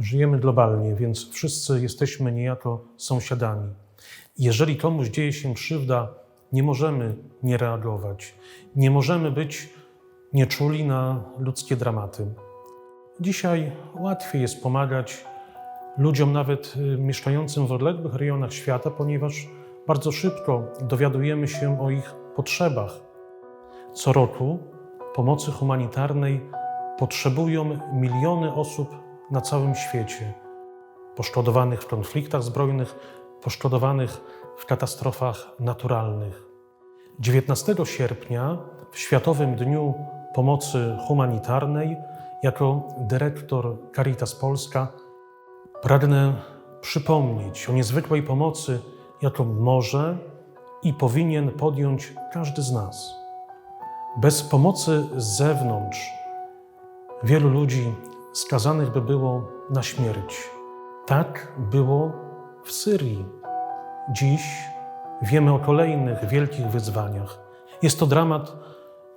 Żyjemy globalnie, więc wszyscy jesteśmy niejako sąsiadami. Jeżeli komuś dzieje się krzywda, nie możemy nie reagować, nie możemy być nieczuli na ludzkie dramaty. Dzisiaj łatwiej jest pomagać ludziom, nawet y, mieszkającym w odległych rejonach świata, ponieważ bardzo szybko dowiadujemy się o ich potrzebach. Co roku pomocy humanitarnej potrzebują miliony osób na całym świecie, poszkodowanych w konfliktach zbrojnych, poszkodowanych w katastrofach naturalnych. 19 sierpnia, w Światowym Dniu Pomocy Humanitarnej, jako dyrektor Caritas Polska pragnę przypomnieć o niezwykłej pomocy, jaką może i powinien podjąć każdy z nas. Bez pomocy z zewnątrz wielu ludzi skazanych by było na śmierć. Tak było w Syrii. Dziś wiemy o kolejnych wielkich wyzwaniach. Jest to dramat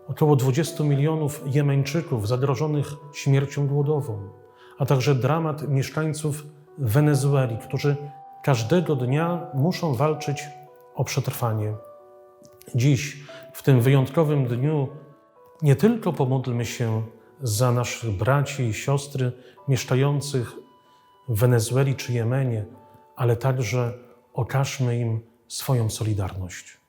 około 20 milionów Jemeńczyków zagrożonych śmiercią głodową, a także dramat mieszkańców Wenezueli, którzy każdego dnia muszą walczyć o przetrwanie. Dziś, w tym wyjątkowym dniu, nie tylko pomódlmy się za naszych braci i siostry mieszkających w Wenezueli czy Jemenie, ale także okażmy im swoją solidarność.